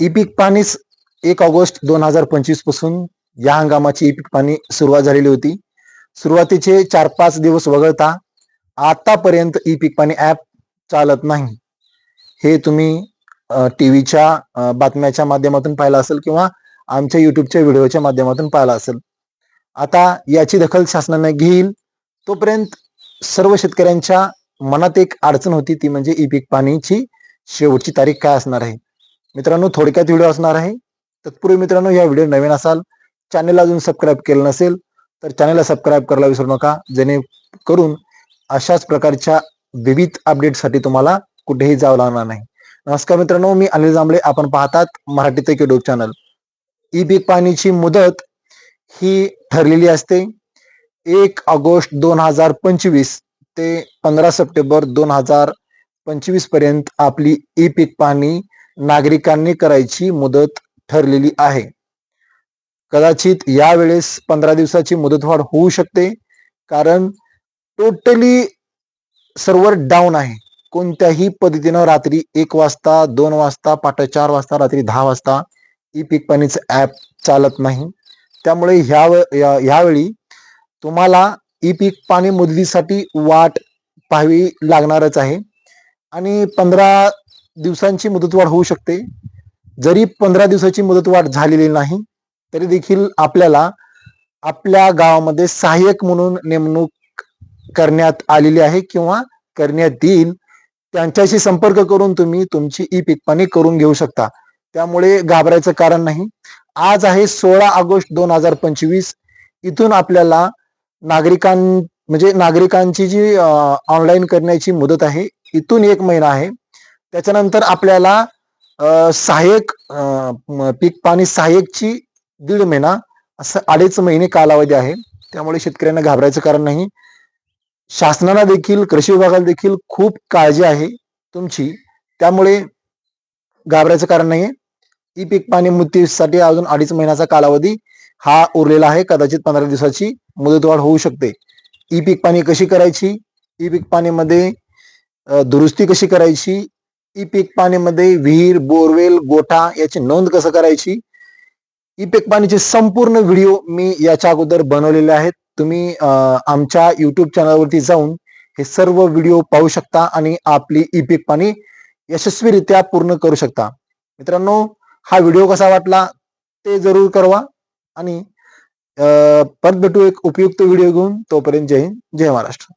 E पीक पाणीच एक August दोन हजार पंचवीसपासून या हंगामाची ई पीक पाणी सुरुवात झालेली होती. सुरुवातीचे चार पाच दिवस वगळता आतापर्यंत ई पीक पाणी ऍप चालत नाही. हे तुम्ही टी व्हीच्या बातम्याच्या माध्यमातून पाहिलं असेल किंवा आमच्या युट्यूबच्या व्हिडिओच्या माध्यमातून पाहिलं असेल. आता याची दखल शासनाने घेईल. तोपर्यंत सर्व शेतकऱ्यांच्या मनात एक अडचण होती ती म्हणजे ई पीक पाणीची शेवटची तारीख काय असणार आहे? मित्रांनो थोडक्यात व्हिडिओ असणार आहे. तत्पूर्वी मित्रांनो या व्हिडिओ नवीन असाल चॅनेलला अजून सबस्क्राईब केलं नसेल तर चॅनेलला सबस्क्राईब करायला विसरू नका. जेणेकरून अशाच प्रकारच्या विविध अपडेटसाठी तुम्हाला कुठेही जावं लागणार नाही. नमस्कार मित्रांनो मी अनिल जांभळे. आपण पाहतात Marathi Tak YouTube channel e पीक पाणीची मुदत ही ठरलेली असते. एक ऑगस्ट दोन हजार पंचवीस ते पंधरा सप्टेंबर दोन हजार पंचवीसपर्यंत आपली ई पीक पाणी नागरिकांनी करायची मुदत ठरलेली आहे. कदाचित यावेळेस पंधरा दिवसाची मुदतवाढ होऊ शकते कारण टोटली सर्व्हर डाऊन आहे. कोणत्याही पद्धतीनं रात्री एक वाजता दोन वाजता पाठ चार वाजता रात्री दहा वाजता ई पीक पाणीचं ऍप चालत नाही. त्यामुळे ह्या या- ह्यावेळी तुम्हाला ई पीक पाणी मुदतीसाठी वाट पाहावी लागणारच आहे. आणि पंधरा दिवसांची मुदतवाढ होऊ शकते. जरी पंधरा दिवसाची मुदतवाढ झालेली नाही तरी देखील आपल्याला आपल्या गावामध्ये सहाय्यक म्हणून नेमणूक करण्यात आलेली आहे किंवा करण्यात येईल. त्यांच्याशी संपर्क करून तुम्ही तुमची ई पीक पाणी करून घेऊ शकता. त्यामुळे घाबरायचं कारण नाही. आज आहे सोळा ऑगस्ट दोन हजार पंचवीस. इथून आपल्याला नागरिकां म्हणजे नागरिकांची जी ऑनलाईन करण्याची मुदत आहे इथून एक महिना आहे. त्याच्यानंतर आपल्याला सहाय्यक पीक पाणी सहाय्यकची दीड महिना असं अडीच महिने कालावधी आहे. त्यामुळे शेतकऱ्यांना घाबरायचं कारण नाही. शासनाला देखील कृषी विभागाला देखील खूप काळजी आहे तुमची. त्यामुळे घाबरायचं कारण नाहीये. ई पीक पाणी मुदतीसाठी अजून अडीच महिन्याचा कालावधी हा उरलेला आहे. कदाचित पंधरा दिवसाची मुदतवाढ होऊ शकते. ई पीक पाणी कशी करायची? ई पीक पाणीमध्ये दुरुस्ती कशी करायची? ई पीक पाणीमध्ये विहीर बोरवेल गोठा याची नोंद कसं करायची? ई पीक पाणीचे संपूर्ण व्हिडिओ मी याच्या अगोदर बनवलेले आहेत. तुम्ही आमच्या युट्यूब चॅनलवरती जाऊन हे सर्व व्हिडिओ पाहू शकता आणि आपली ई पीक पाणी यशस्वीरित्या पूर्ण करू शकता. मित्रांनो हा व्हिडिओ कसा वाटला ते जरूर करवा आणि परत भेटू एक उपयुक्त व्हिडिओ घेऊन. तोपर्यंत जय हिंद जय महाराष्ट्र.